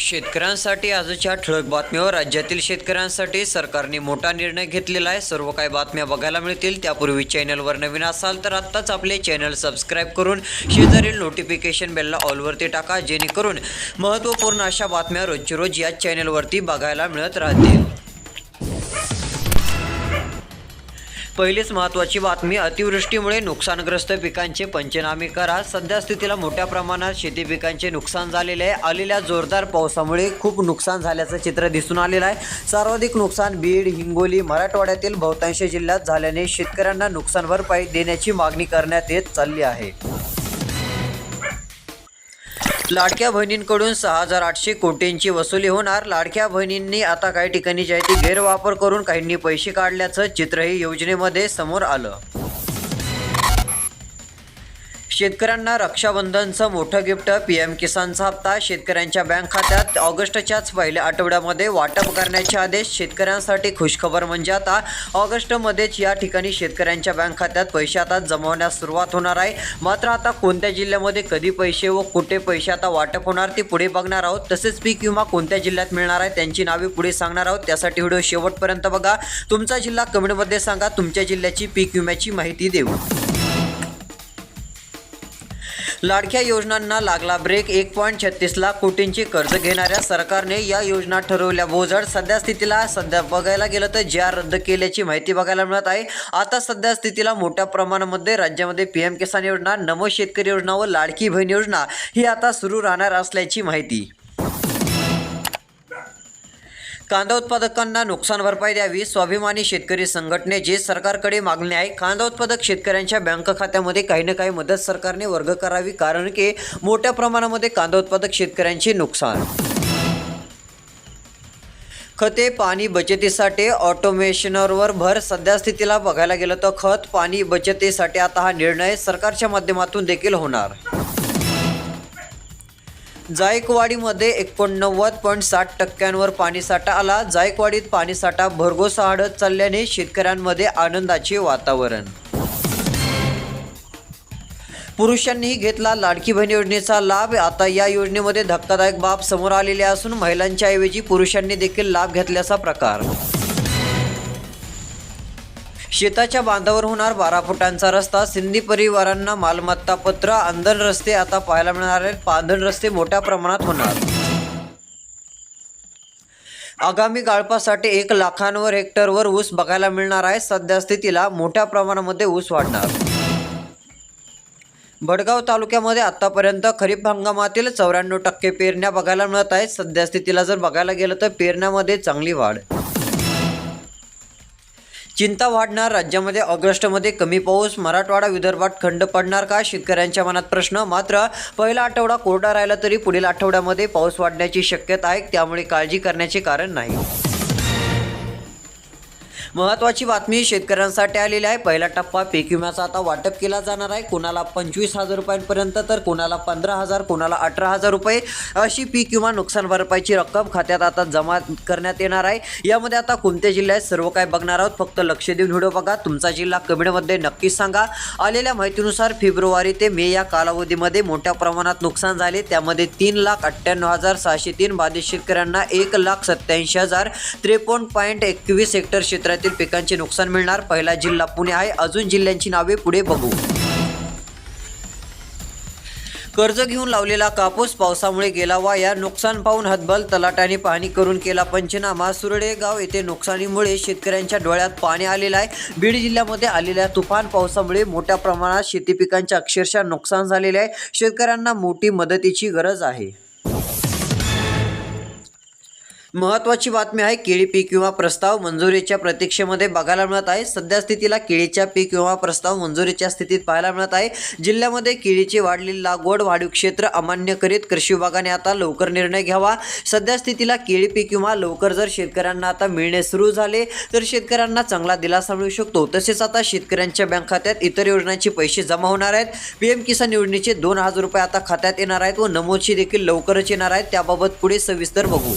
शेतकऱ्यांसाठी आजच्या ठळक बातम्यावर राज्यातील शेतकऱ्यांसाठी सरकारने मोठा निर्णय घेतलेला आहे. सर्व काही बातम्या बघायला मिळतील. त्यापूर्वी चॅनलवर नवीन असाल तर आत्ताच आपले चॅनल सबस्क्राईब करून शेजारील नोटिफिकेशन बेलला ऑलवरती टाका जेणेकरून महत्त्वपूर्ण अशा बातम्या रोजची रोज याच चॅनलवरती बघायला मिळत राहतील. पहिलीच महत्त्वाची बातमी अतिवृष्टीमुळे नुकसानग्रस्त पिकांचे पंचनामे करा. सध्या स्थितीला मोठ्या प्रमाणात शेती पिकांचे नुकसान झालेले आहे. आलेल्या जोरदार पावसामुळे खूप नुकसान झाल्याचं चित्र दिसून आलेलं आहे. सर्वाधिक नुकसान बीड हिंगोली मराठवाड्यातील बहुतांश जिल्ह्यात झाल्याने शेतकऱ्यांना नुकसान भरपाई देण्याची मागणी करण्यात येत चालली आहे. लाडक्या बहिणींकडून सहा हजार आठशे कोटींची वसुली होणार. लाडक्या बहिणींनी आता काही ठिकाणी जे आहे गैरवापर करून काहींनी पैसे काढल्याचं चित्रही योजनेमध्ये समोर आलं. शेतकऱ्यांना रक्षाबंधनचं मोठं गिफ्ट पी एम किसानचा हप्ता शेतकऱ्यांच्या बँक खात्यात. ऑगस्टच्याच पहिल्या आठवड्यामध्ये वाटप करण्याचे आदेश. शेतकऱ्यांसाठी खुशखबर म्हणजे आता ऑगस्टमध्येच या ठिकाणी शेतकऱ्यांच्या बँक खात्यात पैसे आता जमवण्यास सुरुवात होणार आहे. मात्र आता कोणत्या जिल्ह्यामध्ये कधी पैसे व कुठे पैसे आता वाटप होणार ते पुढे बघणार आहोत. तसेच पीक विमा कोणत्या जिल्ह्यात मिळणार आहे त्यांची नावे पुढे सांगणार आहोत. त्यासाठी व्हिडिओ शेवटपर्यंत बघा. तुमचा जिल्हा कमेंटमध्ये सांगा. तुमच्या जिल्ह्याची पीक विम्याची माहिती देऊ लाडक्या योजनांना लागला ब्रेक एक पॉईंट छत्तीस लाख कोटींची कर्ज घेणाऱ्या सरकारने या योजना ठरवल्या. बोजड सध्या स्थितीला सध्या बघायला गेलं तर ज्या रद्द केल्याची माहिती बघायला मिळत आहे. आता सध्या स्थितीला मोठ्या प्रमाणामध्ये राज्यामध्ये पी एम किसान योजना नमो शेतकरी योजना व लाडकी बहीण योजना ही आता सुरू राहणार असल्याची माहिती. कांदा उत्पादकांना नुकसान भरपाई द्यावी स्वाभिमानी शेतकरी संघटनेची सरकारकडे मागणी आहे कांदा उत्पादक शेतकऱ्यांच्या बँक खात्यामध्ये काही ना काही मदत सरकारने वर्ग करावी कारण की मोठ्या प्रमाणामध्ये कांदा उत्पादक शेतकऱ्यांचे नुकसान. खते पाणी बचतीसाठी ऑटोमेशनरवर भर सध्या स्थितीला बघायला गेलं तर खत पाणी बचतीसाठी आता हा निर्णय सरकारच्या माध्यमातून देखील होणार. जायकवाडीमध्ये एकोणनव्वद पॉईंट साठ टक्क्यांवर पाणीसाठा आला. जायकवाडीत पाणीसाठा भरघोस आढळत चालल्याने शेतकऱ्यांमध्ये आनंदाचे वातावरण. पुरुषांनीही घेतला लाडकी बहीण योजनेचा लाभ. आता या योजनेमध्ये धक्कादायक बाब समोर आलेले असून महिलांच्या ऐवजी पुरुषांनी देखील लाभ घेतल्याचा प्रकार. शेताच्या बांधावर होणार बारा फुटांचा रस्ता. सिंधी परिवारांना मालमत्ता पत्र आंधण रस्ते आता पाहायला मिळणार आहेत. पांधन रस्ते मोठ्या प्रमाणात होणार. आगामी गाळपासाठी एक लाखांवर हेक्टरवर ऊस बघायला मिळणार आहे. सध्या स्थितीला मोठ्या प्रमाणामध्ये ऊस वाढणार. भडगाव तालुक्यामध्ये आतापर्यंत खरीप हंगामातील चौऱ्याण्णव टक्के पेरण्या बघायला मिळत आहेत. सध्या स्थितीला जर बघायला गेलं तर पेरण्यामध्ये चांगली वाढ. चिंता वाढणार राज्यामध्ये ऑगस्टमध्ये कमी पाऊस मराठवाडा विदर्भात खंड पडणार का? शेतकऱ्यांच्या मनात प्रश्न. मात्र पहिला आठवडा कोरडा राहिला तरी पुढील आठवड्यामध्ये पाऊस वाढण्याची शक्यता आहे त्यामुळे काळजी करण्याचे कारण नाही. महत्त्वाची बातमी शेतकऱ्यांसाठी आलेली आहे. पहिला टप्पा पीक विम्याचा आता वाटप केला जाणार आहे. कोणाला पंचवीस हजार रुपयांपर्यंत तर कोणाला पंधरा हजार कोणाला अठरा हजार रुपये अशी पीक विमा नुकसान भरपाईची रक्कम खात्यात आता जमा करण्यात येणार आहे. यामध्ये आता कोणत्या जिल्ह्यात सर्व काय बघणार आहोत. फक्त लक्ष देऊन व्हिडिओ बघा. तुमचा जिल्हा कमेंटमध्ये नक्कीच सांगा. आलेल्या माहितीनुसार फेब्रुवारी ते मे या कालावधीमध्ये मोठ्या प्रमाणात नुकसान झाले. त्यामध्ये तीन लाख अठ्ठ्याण्णव हजार सहाशे तीन बाधित शेतकऱ्यांना एक लाख सत्याऐंशी हजार त्रेपन्न पॉईंट एकवीस हेक्टर क्षेत्रात क्षेत्रातील पिकांचे नुकसान मिळणार. पहिला जिल्हा पुणे आहे. अजून जिल्ह्यांची नावे पुढे बघू. कर्ज घेऊन लावलेला कापूस पावसामुळे गेला वाया. नुकसान पाहून हतबल तलाट्याने पाहणी करून केला पंचनामा. सुरडेगाव येथे नुकसानीमुळे शेतकऱ्यांच्या डोळ्यात पाणी आलेलं आहे. बीड जिल्ह्यामध्ये आलेल्या तुफान पावसामुळे मोठ्या प्रमाणात शेती पिकांचे अक्षरशः नुकसान झालेले आहे. शेतकऱ्यांना मोठी मदतीची गरज आहे. महत्त्वाची बातमी आहे केळी पीक विमा प्रस्ताव मंजुरीच्या प्रतीक्षेमध्ये बघायला मिळत आहे. सध्या स्थितीला केळीच्या पीक विमा प्रस्ताव मंजुरीच्या स्थितीत पाहायला मिळत आहे. जिल्ह्यामध्ये केळीची वाढलेली लागवड वाढीव क्षेत्र अमान्य करीत कृषी विभागाने आता लवकर निर्णय घ्यावा. सध्या स्थितीला केळी पीक विमा लवकर जर शेतकऱ्यांना आता मिळणे सुरू झाले तर शेतकऱ्यांना चांगला दिलासा मिळू शकतो. तसेच आता शेतकऱ्यांच्या बँक खात्यात इतर योजनांचे पैसे जमा होणार आहेत. पी एम किसान योजनेचे दोन हजार रुपये आता खात्यात येणार आहेत व नमोदशी देखील लवकरच येणार आहेत. त्याबाबत पुढे सविस्तर बघू.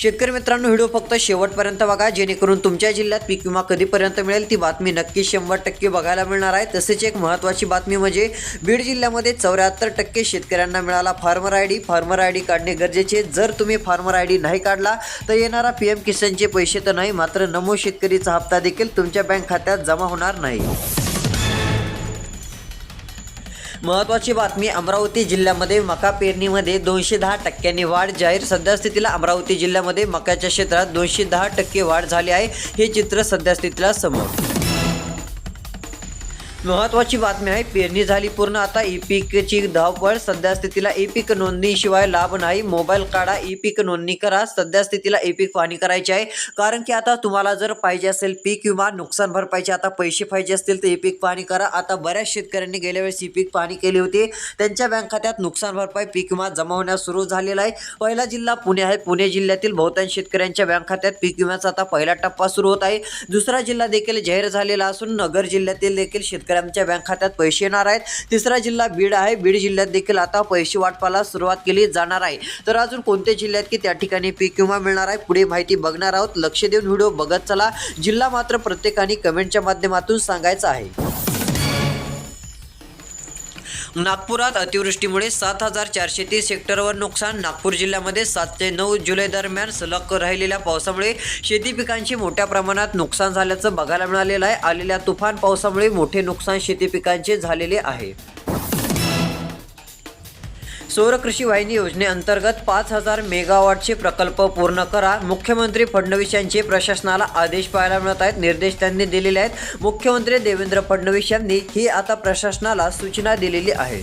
शेतकरी मित्रांनो व्हिडिओ फक्त शेवटपर्यंत बघा. जेणेकरून तुमच्या जिल्ह्यात पीक विमा कधीपर्यंत मिळेल ती बातमी नक्की शंभर टक्के बघायला मिळणार आहे. तसेच एक महत्त्वाची बातमी म्हणजे बीड जिल्ह्यामध्ये चौऱ्याहत्तर टक्के शेतकऱ्यांना मिळाला farmer I D. Farmer I D काढणे गरजेचे जर तुम्ही फार्मर आय डी नाही काढला तर येणारा पी एम किसानचे पैसे तर नाही मात्र नमो शेतकरीचा हप्ता देखील तुमच्या बँक खात्यात जमा होणार नाही. महत्त्वाची बातमी अमरावती जिल्ह्यामध्ये मका पेरणीमध्ये दोनशे दहा टक्क्यांनी वाढ जाहीर. सध्यास्थितीला अमरावती जिल्ह्यामध्ये मक्याच्या क्षेत्रात दोनशे दहा टक्के वाढ झाली आहे. हे चित्र सध्यास्थितीला समोर. महत्त्वाची बातमी आहे पेरणी झाली पूर्ण. आता ई पीकची धावपळ सध्या स्थितीला ई पीक नोंदणीशिवाय लाभ नाही. मोबाईल काढा ई पीक नोंदणी करा. सध्या स्थितीला ई पीक पाहणी करायची आहे. कारण की आता तुम्हाला जर पाहिजे असेल पीक विमा नुकसान भरपाईचे आता पैसे पाहिजे असतील तर ई पीक पाहणी करा. आता बऱ्याच शेतकऱ्यांनी गेल्या वेळेस ई पीक पाहणी केली होती. त्यांच्या बँक खात्यात नुकसान भरपाई पीक विमा जमा होण्यास सुरू झालेला आहे. पहिला जिल्हा पुणे आहे. पुणे जिल्ह्यातील बहुतांश शेतकऱ्यांच्या बँक खात्यात पीक विम्याचा आता पहिला टप्पा सुरू होत आहे. दुसरा जिल्हा देखील जाहीर झालेला असून नगर जिल्ह्यातील देखील आमच्या बँक खात्यात पैसे येणार आहेत. तिसरा जिल्हा बीड आहे. बीड जिल्ह्यात देखील आता पैसे वाटपाला सुरुवात केली जाणार आहे. तर अजून कोणत्या जिल्ह्यात की त्या ठिकाणी पीक विमा मिळणार आहे? पुढे माहिती बघणार आहोत. लक्ष देऊन व्हिडिओ बघत चला. जिल्हा मात्र प्रत्येकाने कमेंटच्या माध्यमातून सांगायचा आहे. नागपुरात अतिवृष्टीमुळे सात हजार चारशे तीस हेक्टरवर नुकसान. नागपूर जिल्ह्यामध्ये सात ते नऊ जुलै दरम्यान सलग राहिलेल्या पावसामुळे शेती पिकांची मोठ्या प्रमाणात नुकसान झाल्याचं बघायला मिळालेलं आहे. आलेल्या तुफान पावसामुळे मोठे नुकसान शेती पिकांचे झालेले आहे. सौर कृषी वाहिनी योजनेअंतर्गत पाच हजार मेगावॉटचे प्रकल्प पूर्ण करा. मुख्यमंत्री फडणवीस यांचे प्रशासनाला आदेश पाहायला मिळत आहेत. निर्देश त्यांनी दिलेले आहेत. मुख्यमंत्री देवेंद्र फडणवीस यांनी ही आता प्रशासनाला सूचना दिलेली आहे.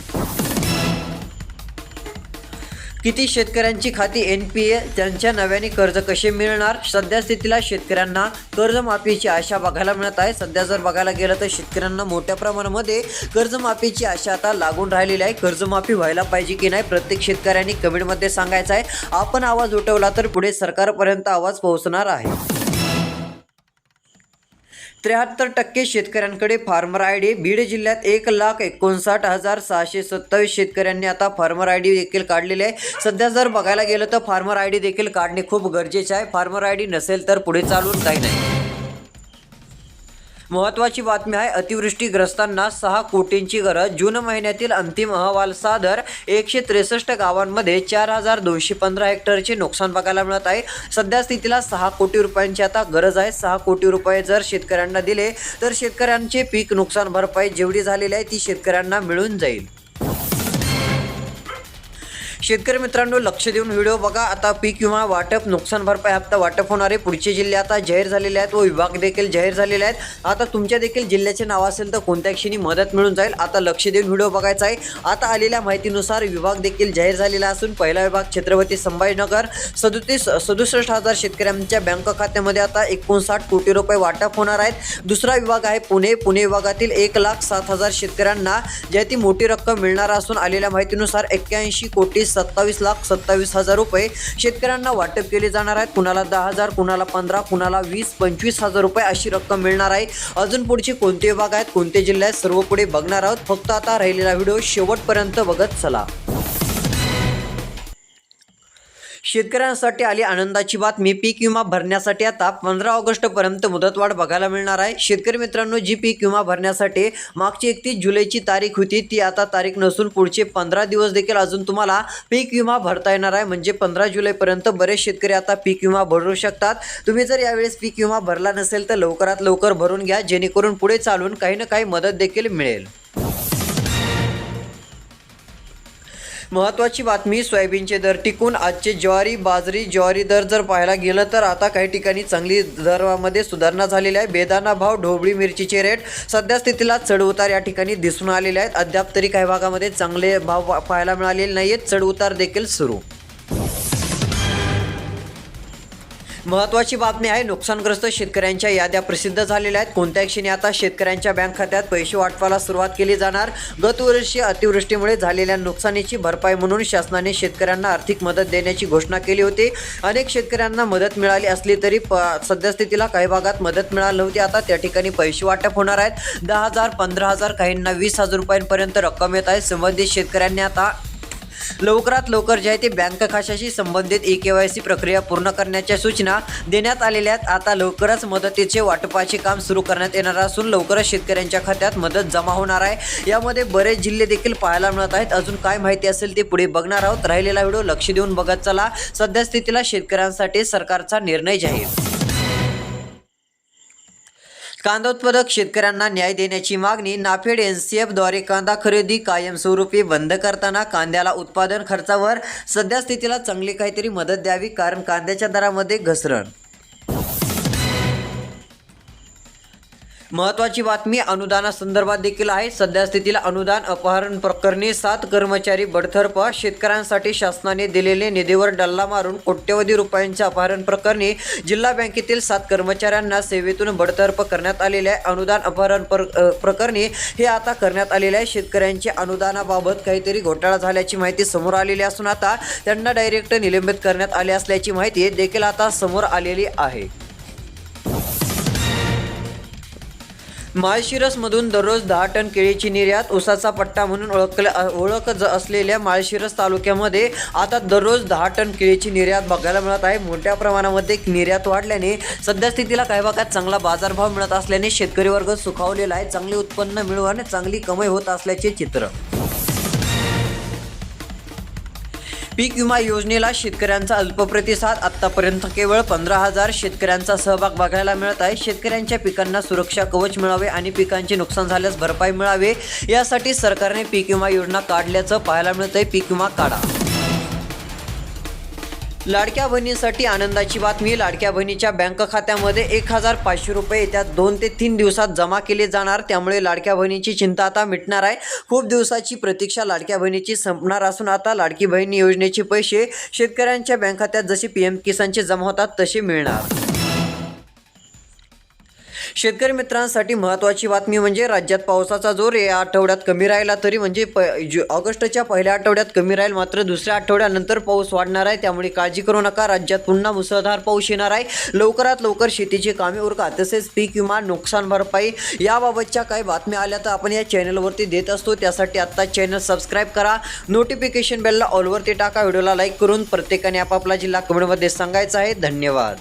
किती शेतकऱ्यांची खाती एन पी ए त्यांच्या नव्याने कर्ज कसे मिळणार? सध्या स्थितीला शेतकऱ्यांना कर्जमाफीची आशा बघायला मिळत आहे. सध्या जर बघायला गेलं तर शेतकऱ्यांना मोठ्या प्रमाणामध्ये कर्जमाफीची आशा आता लागून राहिलेली आहे. कर्जमाफी व्हायला पाहिजे की नाही प्रत्येक शेतकऱ्यांनी कमेंटमध्ये सांगायचं आहे. आपण आवाज उठवला तर पुढे सरकारपर्यंत आवाज पोहोचणार आहे. त्र्याहत्तर टक्के शेतकऱ्यांकडे फार्मर आय डी. बीड जिल्ह्यात एक लाख एकोणसाठ हजार सहाशे सत्तावीस शेतकऱ्यांनी आता फार्मर आय डी देखील काढलेले आहे. सध्या जर बघायला गेलं तर फार्मर आय डी देखील काढणे खूप गरजेचे आहे. फार्मर आय डी नसेल तर पुढे चालून काही नाही. महत्त्वाची बातमी आहे अतिवृष्टीग्रस्तांना सहा कोटींची गरज. जून महिन्यातील अंतिम अहवाल सादर. एकशे त्रेसष्ट गावांमध्ये चार हजार दोनशे पंधरा हेक्टरचे नुकसान बघायला मिळत आहे. सध्या स्थितीला सहा कोटी रुपयांची आता गरज आहे. सहा कोटी रुपये जर शेतकऱ्यांना दिले तर शेतकऱ्यांचे पीक नुकसान भरपाई जेवढी झालेली आहे ती शेतकऱ्यांना मिळून जाईल. शेतकरी मित्रांनो लक्ष देऊन व्हिडिओ बघा. आता पीक विमा वाटप नुकसान भरपाई हप्ता वाटप होणारे पुढचे जिल्हे आता जाहीर झालेले आहेत. व विभाग देखील जाहीर झालेले आहेत. आता तुमच्या देखील जिल्ह्याचे नाव असेल तर कोणत्या क्षणी मदत मिळून जाईल? आता लक्ष देऊन व्हिडिओ बघायचा आहे. आता आलेल्या माहितीनुसार विभाग देखील जाहीर झालेला असून पहिला विभाग छत्रपती संभाजीनगर. सदोतीस सदुसष्ट हजार शेतकऱ्यांच्या बँक खात्यामध्ये आता एकोणसाठ कोटी रुपये वाटप होणार आहेत. दुसरा विभाग आहे पुणे. पुणे विभागातील एक लाख सात हजार शेतकऱ्यांना ज्या ती मोठी रक्कम मिळणार असून आलेल्या माहितीनुसार एक्क्याऐंशी कोटी सत्तावीस लाख सत्तावीस हजार रुपये शेतकऱ्यांना वाटप केले जाणार आहेत. कुणाला दहा हजार कुणाला पंधरा कुणाला वीस पंचवीस हजार रुपये अशी रक्कम मिळणार आहे. अजून पुढचे कोणते विभाग आहेत कोणते जिल्हे आहेत सर्व पुढे बघणार आहोत. फक्त आता राहिलेला व्हिडिओ शेवटपर्यंत बघत चला. शेतकऱ्यांसाठी आली आनंदाची बातमी. पीक विमा भरण्यासाठी आता पंधरा ऑगस्टपर्यंत मुदतवाढ बघायला मिळणार आहे. शेतकरी मित्रांनो जी पीक विमा भरण्यासाठी मागची एकतीस जुलैची तारीख होती ती आता तारीख नसून पुढचे पंधरा दिवस देखील अजून तुम्हाला पीक विमा भरता येणार आहे. म्हणजे पंधरा जुलैपर्यंत बरेच शेतकरी आता पीक विमा भरू शकतात. तुम्ही जर यावेळेस पीक विमा भरला नसेल तर लवकरात लवकर भरून घ्या जेणेकरून पुढे चालून काही ना काही मदत देखील मिळेल. महत्त्वाची बातमी सोयाबीनचे दर टिकून आजचे ज्वारी बाजरी ज्वारी दर जर पाहायला गेलं तर आता काही ठिकाणी चांगली दरामध्ये सुधारणा झालेली आहे. बेदाना भाव ढोबळी मिरचीचे रेट सध्या स्थितीला चढउतार या ठिकाणी दिसून आलेले आहेत. अद्याप तरी काही भागामध्ये चांगले भाव पाहायला मिळालेले नाही आहेत चढउतार देखील सुरू. महत्त्वाची बातमी आहे नुकसानग्रस्त शेतकऱ्यांच्या याद्या प्रसिद्ध झालेल्या आहेत. कोणत्या क्षणी आता शेतकऱ्यांच्या बँक खात्यात पैसे वाटपाला सुरुवात केली जाणार. गतवर्षी अतिवृष्टीमुळे झालेल्या नुकसानीची भरपाई म्हणून शासनाने शेतकऱ्यांना आर्थिक मदत देण्याची घोषणा केली होती. अनेक शेतकऱ्यांना मदत मिळाली असली तरी प सद्यस्थितीला काही भागात मदत मिळाली नव्हती. आता त्या ठिकाणी पैसे वाटप होणार आहेत. दहा हजार पंधरा हजार काहींना वीस हजार रुपयांपर्यंत रक्कम येत आहे. संबंधित शेतकऱ्यांनी आता लवकरात लवकर जे आहे ते बँक खात्याशी संबंधित ई के वाय सी प्रक्रिया पूर्ण करण्याच्या सूचना देण्यात आलेल्या आहेत. आता लवकरच मदतीचे वाटपाचे काम सुरू करण्यात येणार असून लवकरच शेतकऱ्यांच्या खात्यात मदत जमा होणार आहे. यामध्ये बरेच जिल्हे देखील पाहायला मिळत आहेत. अजून काय माहिती असेल ते पुढे बघणार आहोत. राहिलेला व्हिडिओ लक्ष देऊन बघत चला. सध्या स्थितीला शेतकऱ्यांसाठी सरकारचा निर्णय जाहीर कांदा उत्पादक शेतकऱ्यांना न्याय देण्याची मागणी नाफेड एन सी एफद्वारे कांदा खरेदी कायमस्वरूपी बंद करताना कांद्याला उत्पादन खर्चावर सध्या स्थितीला चांगली काहीतरी मदत द्यावी कारण कांद्याच्या दरामध्ये घसरण महत्वाची बातमी अनुदानासंदर्भात देखील आहे. सध्या स्थितीला अनुदान अपहरण प्रकरणी सात कर्मचारी बडथर्प शेतकऱ्यांसाठी शासनाने दिलेले निधीवर डल्ला मारून कोट्यवधी रुपयांच्या अपहरण प्रकरणी जिल्हा बँकेतील सात कर्मचाऱ्यांना सेवेतून बडतर्फ करण्यात आलेले आहे. अनुदान अपहरण प्रकरणी हे आता करण्यात आलेले आहे. शेतकऱ्यांच्या अनुदानाबाबत काहीतरी घोटाळा झाल्याची माहिती समोर आलेली असून आता त्यांना डायरेक्ट निलंबित करण्यात आले असल्याची माहिती देखील आता समोर आलेली आहे. माळशिरसमधून दररोज दहा टन केळीची निर्यात उसाचा पट्टा म्हणून ओळखल्या ओळख ज- असलेल्या माळशिरस तालुक्यामध्ये आता दररोज दहा टन केळीची निर्यात बघायला मिळत आहे. मोठ्या प्रमाणामध्ये निर्यात वाढल्याने सध्या स्थितीला काही भागात चांगला बाजारभाव मिळत असल्याने शेतकरी वर्ग सुखावलेला आहे. चांगले उत्पन्न मिळवून चांगली कमाई होत असल्याचे चित्र. पीक विमा योजनेला शेतकऱ्यांचा अल्प प्रतिसाद आतापर्यंत केवळ पंधरा हजार शेतकऱ्यांचा सहभाग बघायला मिळत आहे. शेतकऱ्यांच्या पिकांना सुरक्षा कवच मिळावे आणि पिकांचे नुकसान झाल्यास भरपाई मिळावे. यासाठी सरकारने पीक विमा योजना काढल्याचं पाहायला मिळतंय. पीक विमा काढा. लाडक्या बहिणीसाठी आनंदाची बातमी. लाडक्या बहिणीच्या बँक खात्यामध्ये एक हजार पाचशे रुपये येत्या दोन ते तीन दिवसात जमा केले जाणार. त्यामुळे लाडक्या बहिणीची चिंता आता मिटणार आहे. खूप दिवसाची प्रतीक्षा लाडक्या बहिणीची संपणार असून आता लाडकी बहीण योजनेचे पैसे शेतकऱ्यांच्या बँक खात्यात जसे पी एम किसानचे जमा होतात तसे मिळणार. शेतकरी मित्रांसाठी महत्त्वाची बातमी म्हणजे राज्यात पावसाचा जोर या आठवड्यात कमी राहिला तरी म्हणजे प ऑगस्टच्या पहिल्या आठवड्यात कमी राहील मात्र दुसऱ्या आठवड्यानंतर पाऊस वाढणार आहे. त्यामुळे काळजी करू नका. राज्यात पुन्हा मुसळधार पाऊस येणार आहे. लवकरात लवकर शेतीची कामे उरका. तसेच पीक विमा नुकसान भरपाई याबाबतच्या काही बातम्या आल्या तर आपण या चॅनलवरती देत असतो. त्यासाठी आत्ता चॅनल सबस्क्राईब करा. नोटिफिकेशन बेलला ऑलवरती टाका. व्हिडिओला लाईक करून प्रत्येकाने आपापला जिल्हा कमेंटमध्ये सांगायचा आहे. धन्यवाद.